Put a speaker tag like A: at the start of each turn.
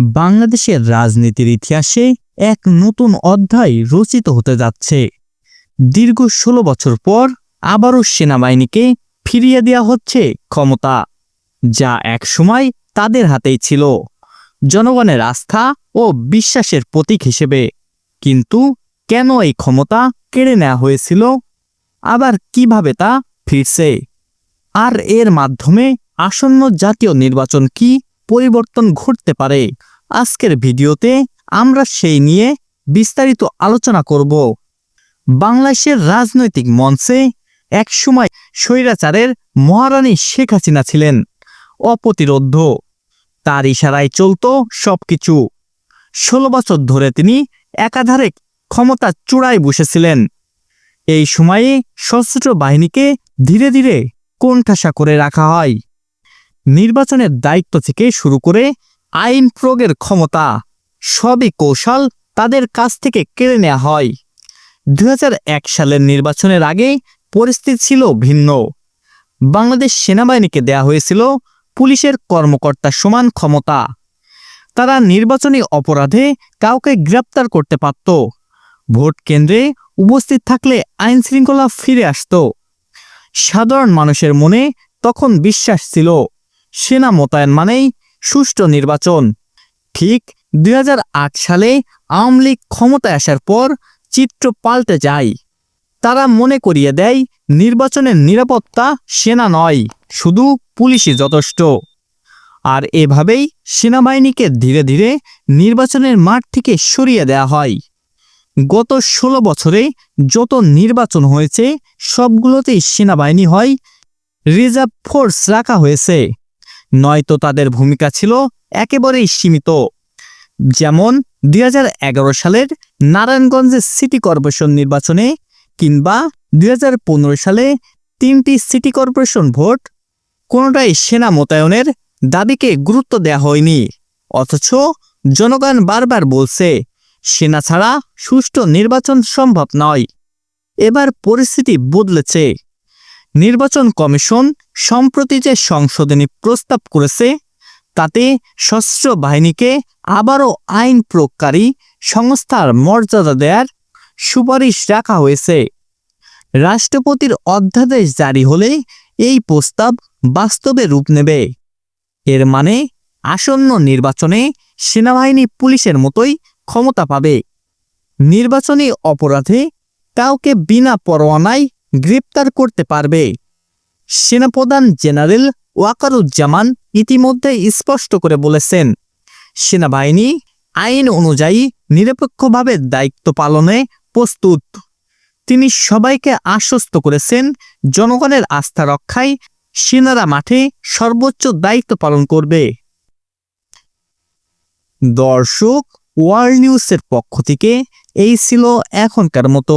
A: বাংলাদেশের রাজনীতির ইতিহাসে এক নতুন অধ্যায় রচিত হতে যাচ্ছে। দীর্ঘ ষোলো বছর পর আবারও সেনাবাহিনীকে ফিরিয়ে দেওয়া হচ্ছে ক্ষমতা, যা একসময় তাদের হাতেই ছিল। জনগণের আস্থা ও বিশ্বাসের প্রতীক হিসেবে। কিন্তু কেন এই ক্ষমতা কেড়ে নেওয়া হয়েছিল? আবার কীভাবে তা ফিরছে? আর এর মাধ্যমে আসন্ন জাতীয় নির্বাচন কি পরিবর্তন ঘটতে পারে? আজকের ভিডিওতে আমরা সেই নিয়ে বিস্তারিত আলোচনা করব। বাংলাদেশের রাজনৈতিক মঞ্চে একসময় স্বৈরাচারের মহারানী শেখ হাসিনা ছিলেন অপ্রতিরোধ্য। তার ইশারায় চলত সবকিছু। ষোলো বছর ধরে তিনি একাধারে ক্ষমতা চূড়ায় বসেছিলেন। এই সময়ে সশস্ত্র বাহিনীকে ধীরে ধীরে কোণঠাসা করে রাখা হয়। নির্বাচনের দায়িত্ব থেকে শুরু করে আইন প্রয়োগের ক্ষমতা সবই কৌশল তাদের কাছ থেকে কেড়ে নেওয়া হয়। দু হাজার এক সালের নির্বাচনের আগে পরিস্থিতি ছিল ভিন্ন। বাংলাদেশ সেনাবাহিনীকে দেয়া হয়েছিল পুলিশের কর্মকর্তা সমান ক্ষমতা। তারা নির্বাচনী অপরাধে কাউকে গ্রেপ্তার করতে পারত। ভোট কেন্দ্রে উপস্থিত থাকলে আইন শৃঙ্খলা ফিরে আসত। সাধারণ মানুষের মনে তখন বিশ্বাস ছিল। সেনা মোতায়েন মানেই সুষ্ঠু নির্বাচন। ঠিক দুই হাজার আট সালে আওয়ামী লীগ ক্ষমতায় আসার পর চিত্র পাল্টে যায়। তারা মনে করিয়ে দেয়, নির্বাচনের নিরাপত্তা সেনা নয়, শুধু পুলিশই যথেষ্ট। আর এভাবেই সেনাবাহিনীকে ধীরে ধীরে নির্বাচনের মাঠ থেকে সরিয়ে দেয়া হয়। গত ষোলো বছরে যত নির্বাচন হয়েছে, সবগুলোতেই সেনাবাহিনী হয় রিজার্ভ ফোর্স রাখা হয়েছে। নয়তো তাদের ভূমিকা ছিল একেবারেই সীমিত। যেমন দুই হাজার এগারো সালের নারায়ণগঞ্জের সিটি কর্পোরেশন নির্বাচনে কিংবা দুই হাজার পনেরো সালে তিনটি সিটি কর্পোরেশন ভোট, কোনোটাই সেনা মোতায়েনের দাবিকে গুরুত্ব দেওয়া হয়নি। অথচ জনগণ বারবার বলছে, সেনা ছাড়া সুষ্ঠু নির্বাচন সম্ভব নয়। এবার পরিস্থিতি বদলেছে। নির্বাচন কমিশন সম্প্রতি যে সংশোধনী প্রস্তাব করেছে, তাতে সশস্ত্র বাহিনীকে আবারও আইন প্রয়োগকারী সংস্থার মর্যাদা দেওয়ার সুপারিশ রাখা হয়েছে। রাষ্ট্রপতির অধ্যাদেশ জারি হলে এই প্রস্তাব বাস্তবে রূপ নেবে। এর মানে আসন্ন নির্বাচনে সেনাবাহিনী পুলিশের মতোই ক্ষমতা পাবে। নির্বাচনী অপরাধে কাউকে বিনা পরোয়ানায় গ্রেপ্তার করতে পারবে। সেনাপ্রধান জেনারেল ওয়াকারুজ্জামান ইতিমধ্যে স্পষ্ট করে বলেছেন, সেনাবাহিনী আইন অনুযায়ী নিরপেক্ষভাবে দায়িত্ব পালনে প্রস্তুত। তিনি সবাইকে আশ্বস্ত করেছেন, জনগণের আস্থা রক্ষায় সেনারা মাঠে সর্বোচ্চ দায়িত্ব পালন করবে। দর্শক, ওয়ার্ল্ড নিউজের পক্ষ থেকে এই ছিল এখনকার মতো